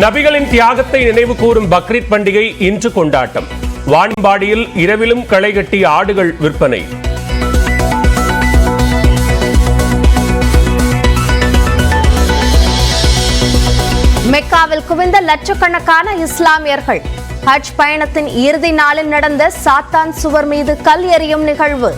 நபிகளின் தியாகத்தை நினைவு கூறும் பக்ரீத் பண்டிகை இன்று கொண்டாட்டம். வாணிம்பாடியில் இரவிலும் களை கட்டிய ஆடுகள் விற்பனை. மெக்காவில் குவிந்த லட்சக்கணக்கான இஸ்லாமியர்கள் ஹஜ் பயணத்தின் இறுதி நாளில் நடந்த சாத்தான் சுவர் மீது கல் எறியும் நிகழ்வு.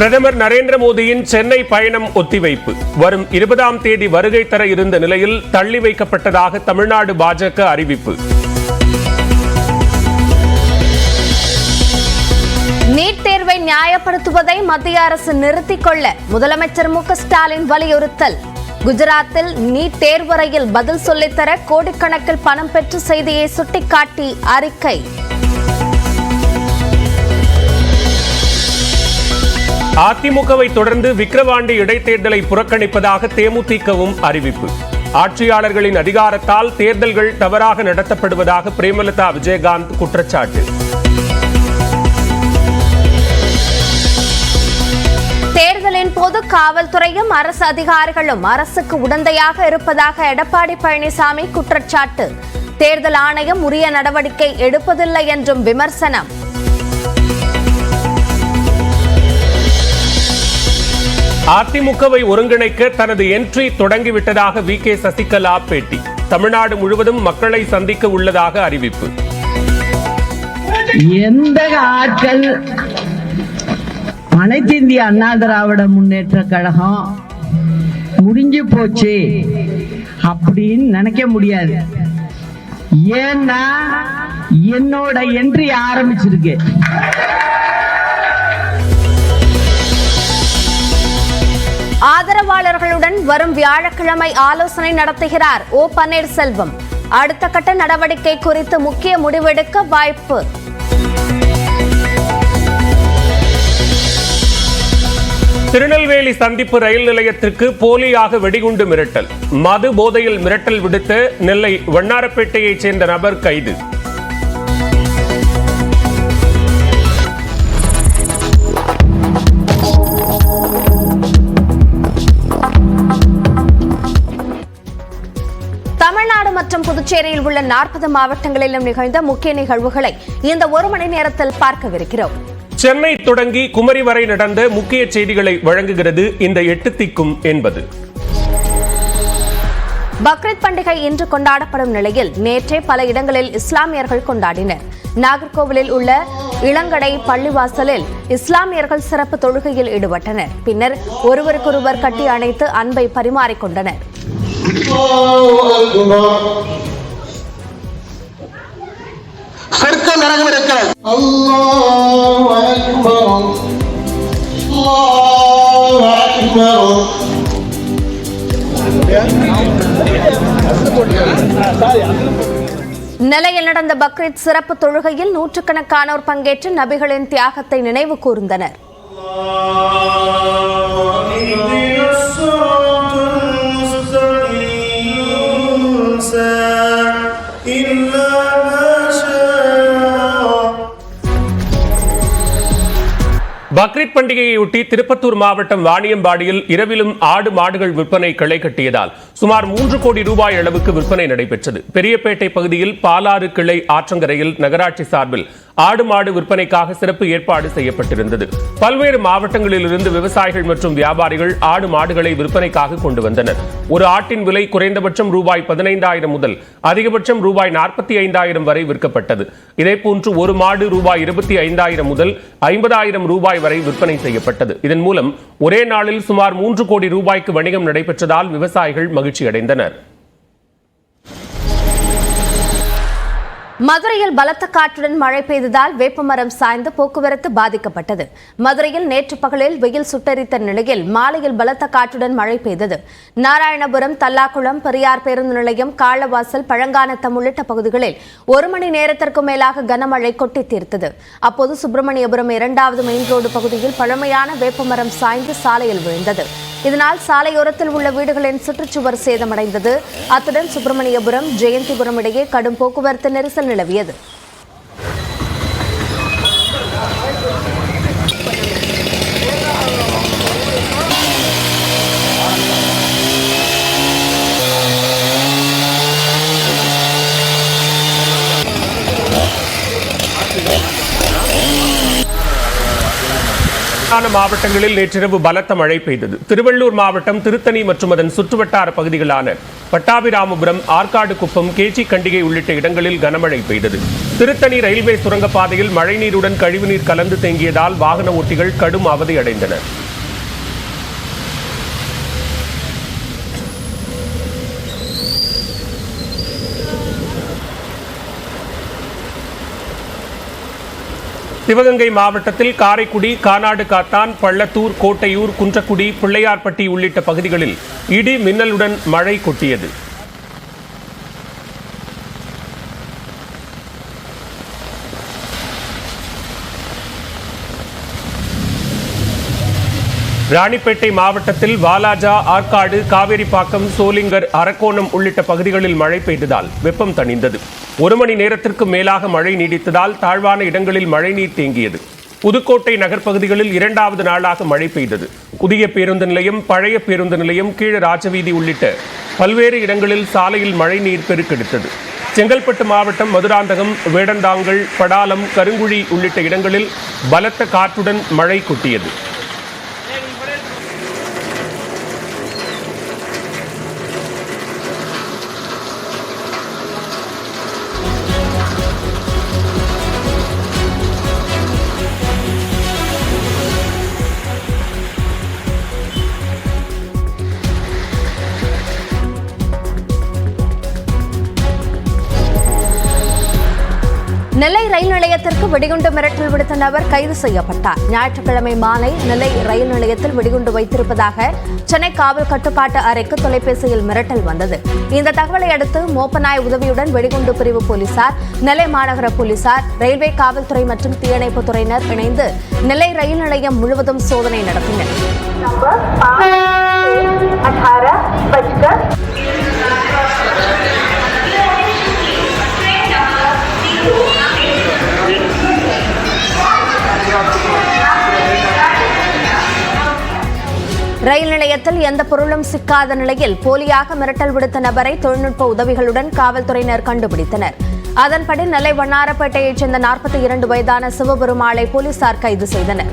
பிரதமர் நரேந்திர மோடியின் சென்னை பயணம் ஒத்திவைப்பு. வரும் இருபதாம் தேதி வருகை தர இருந்த நிலையில் தள்ளி வைக்கப்பட்டதாக தமிழ்நாடு பாஜக அறிவிப்பு. நீட் தேர்வை நியாயப்படுத்துவதை மத்திய அரசு நிறுத்திக் கொள்ள முதலமைச்சர் மு ஸ்டாலின் வலியுறுத்தல். குஜராத்தில் நீட் தேர்வறையில் பதில் சொல்லித்தர கோடிக்கணக்கில் பணம் பெற்ற செய்தியை சுட்டிக்காட்டி அறிக்கை. அதிமுகவை தொடர்ந்து விக்கிரவாண்டி இடைத்தேர்தலை புறக்கணிப்பதாக தேமுதிகவும் அறிவிப்பு. ஆட்சியாளர்களின் அதிகாரத்தால் தேர்தல்கள் தவறாக நடத்தப்படுவதாக பிரேமலதா விஜயகாந்த் குற்றச்சாட்டு. தேர்தலின் போது காவல்துறையும் அரசு அதிகாரிகளும் அரசுக்கு உடந்தையாக இருப்பதாக எடப்பாடி பழனிசாமி குற்றச்சாட்டு. தேர்தல் ஆணையம் உரிய நடவடிக்கை எடுப்பதில்லை என்றும் விமர்சனம். அதிமுகவை ஒருங்கிணைக்க தனது என்ட்ரி தொடங்கிவிட்டதாக வி. கே. சசிகலா பேட்டி. தமிழ்நாடு முழுவதும் மக்களை சந்திக்க உள்ளதாக அறிவிப்பு. எந்த ஆட்கள் அனைத்து இந்திய அண்ணா திராவிட முன்னேற்ற கழகம் முடிஞ்சு போச்சு அப்படின்னு நினைக்க முடியாது. ஏன்னா என்னோட என்ட்ரி ஆரம்பிச்சிருக்கு. வரும் வியாழக்கிழமை ஆலோசனை நடத்துகிறார் ஓ பன்னீர்செல்வம். அடுத்த கட்ட நடவடிக்கை குறித்து முக்கிய முடிவெடுக்க வாய்ப்பு. திருநெல்வேலி சந்திப்பு ரயில் நிலையத்திற்கு போலியாக வெடிகுண்டு மிரட்டல். மது போதையில் மிரட்டல் விடுத்த நெல்லை வண்ணாரப்பேட்டையைச் சேர்ந்த நபர் கைது. புதுச்சேரியில் உள்ள நாற்பது மாவட்டங்களிலும் நிகழ்ந்த முக்கிய நிகழ்வுகளை இந்த ஒரு மணி நேரத்தில் பார்க்கவிருக்கிறோம். சென்னை தொடங்கி குமரி வரை நடந்த முக்கிய செய்திகளை வழங்குகிறது இந்த எட்டு திக்கும் என்பது. பக்ரீத் பண்டிகை இன்று கொண்டாடப்படும் நிலையில் நேற்றே பல இடங்களில் இஸ்லாமியர்கள் கொண்டாடினர். நாகர்கோவிலில் உள்ள இளங்கடை பள்ளிவாசலில் இஸ்லாமியர்கள் சிறப்பு தொழுகையில் ஈடுபட்டனர். பின்னர் ஒருவருக்கொருவர் கட்டி அணைத்து அன்பை பரிமாறிக்கொண்டனர். சொர்க்கம் நரகம் இருக்கிறது அல்லாஹ் அக்பர். அல்லாஹ் அக்பர் நிலையில் நடந்த பக்ரீத் சிறப்பு தொழுகையில் நூற்றுக்கணக்கானோர் பங்கேற்று நபிகளின் தியாகத்தை நினைவு கூர்ந்தனர். பக்ரீத் பண்டிகையையொட்டி திருப்பத்தூர் மாவட்டம் வாணியம்பாடியில் இரவிலும் ஆடு மாடுகள் விற்பனை களை கட்டியதால் சுமார் மூன்று கோடி ரூபாய் அளவுக்கு விற்பனை நடைபெற்றது. பெரியப்பேட்டை பகுதியில் பாலாறு கிளை ஆற்றங்கரையில் நகராட்சி சார்பில் ஆடு மாடு விற்பனைக்காக சிறப்பு ஏற்பாடு செய்யப்பட்டிருந்தது. பல்வேறு மாவட்டங்களில் இருந்து விவசாயிகள் மற்றும் வியாபாரிகள் ஆடு மாடுகளை விற்பனைக்காக கொண்டு வந்தனர். ஒரு ஆட்டின் விலை குறைந்தபட்சம் ரூபாய் பதினைந்தாயிரம் முதல் அதிகபட்சம் ரூபாய் நாற்பத்தி ஐந்தாயிரம் வரை விற்கப்பட்டது. இதேபோன்று ஒரு மாடு ரூபாய் இருபத்தி ஐந்தாயிரம் முதல் ஐம்பதாயிரம் ரூபாய் வரை விற்பனை செய்யப்பட்டது. இதன் மூலம் ஒரே நாளில் சுமார் மூன்று கோடி ரூபாய்க்கு வணிகம் நடைபெற்றதால் விவசாயிகள் மகிழ்ச்சி அடைந்தனர் மதுரையில் பலத்த காற்றுடன் மழை பெய்ததால் வேப்பமரம் சாய்ந்து போக்குவரத்து பாதிக்கப்பட்டது. மதுரையில் நேற்று பகலில் வெயில் சுட்டரித்த நிலையில் மாலையில் பலத்த காற்றுடன் மழை பெய்தது. நாராயணபுரம் தல்லாக்குளம் பெரியார் பேருந்து நிலையம் காளவாசல் பழங்கானத்தம் உள்ளிட்ட பகுதிகளில் ஒரு மணி நேரத்திற்கும் மேலாக கனமழை கொட்டி தீர்த்தது. அப்போது சுப்பிரமணியபுரம் இரண்டாவது மெயின் ரோடு பகுதியில் பழமையான வேப்பமரம் சாய்ந்து சாலையில் விழுந்தது. இதனால் சாலையோரத்தில் உள்ள வீடுகளின் சுற்றுச்சுவர் சேதமடைந்தது. அத்துடன் சுப்பிரமணியபுரம் ஜெயந்திபுரம் இடையே கடும் போக்குவரத்து நெரிசல் நிலவியது. ஆன மாவட்டங்களில் நேற்றிரவு பலத்த மழை பெய்தது. திருவள்ளூர் மாவட்டம் திருத்தணி மற்றும் அதன் சுற்றுவட்டார பகுதிகளான பட்டாபிராமபுரம் ஆற்காடு குப்பம் கேச்சி கண்டிகை உள்ளிட்ட இடங்களில் கனமழை பெய்தது. திருத்தணி ரயில்வே சுரங்கப்பாதையில் மழைநீருடன் கழிவுநீர் கலந்து தேங்கியதால் வாகன ஓட்டிகள் கடும் அவதியடைந்தனர் சிவகங்கை மாவட்டத்தில் காரைக்குடி கானாடு காத்தான் பள்ளத்தூர் கோட்டையூர் குன்றக்குடி பிள்ளையார்பட்டி உள்ளிட்ட பகுதிகளில் இடி மின்னலுடன் மழை கொட்டியது. ராணிப்பேட்டை மாவட்டத்தில் வாலாஜா ஆற்காடு காவேரிப்பாக்கம் சோலிங்கர் அரக்கோணம் உள்ளிட்ட பகுதிகளில் மழை பெய்ததால் வெப்பம் தணிந்தது. ஒரு மணி நேரத்திற்கு மேலாக மழை நீடித்ததால் தாழ்வான இடங்களில் மழைநீர் தேங்கியது. புதுக்கோட்டை நகர்ப்பகுதிகளில் இரண்டாவது நாளாக மழை பெய்தது. புதிய பேருந்து நிலையம் பழைய பேருந்து நிலையம் கீழ ராஜவீதி உள்ளிட்ட பல்வேறு இடங்களில் சாலையில் மழைநீர் பெருக்கெடுத்தது. செங்கல்பட்டு மாவட்டம் மதுராந்தகம் வேடந்தாங்கல் படாலம் கருங்குழி உள்ளிட்ட இடங்களில் பலத்த காற்றுடன் மழை கொட்டியது. நெல்லை ரயில் நிலையத்திற்கு வெடிகுண்டு மிரட்டல் விடுத்த நபர் கைது செய்யப்பட்டார். ஞாயிற்றுக்கிழமை மாலை நெல்லை ரயில் நிலையத்தில் வெடிகுண்டு வைத்திருப்பதாக சென்னை காவல் கட்டுப்பாட்டு அறைக்கு தொலைபேசியில் மிரட்டல் வந்தது. இந்த தகவலை அடுத்து மோப்பநாய் உதவியுடன் வெடிகுண்டு பிரிவு போலீசார் நெல்லை மாநகர போலீசார் ரயில்வே காவல்துறை மற்றும் தீயணைப்பு துறையினர் இணைந்து நெல்லை ரயில் நிலையம் முழுவதும் சோதனை நடத்தினர். ரயில் நிலையத்தில் எந்த பொருளும் சிக்காத நிலையில் போலியாக மிரட்டல் விடுத்த நபரை தொழில்நுட்ப உதவிகளுடன் காவல்துறையினர் கண்டுபிடித்தனர். அதன்படி நெல்லை வண்ணாரப்பேட்டையைச் சேர்ந்த நாற்பத்தி இரண்டு வயதான சிவபெருமாளை போலீசார் கைது செய்தனர்.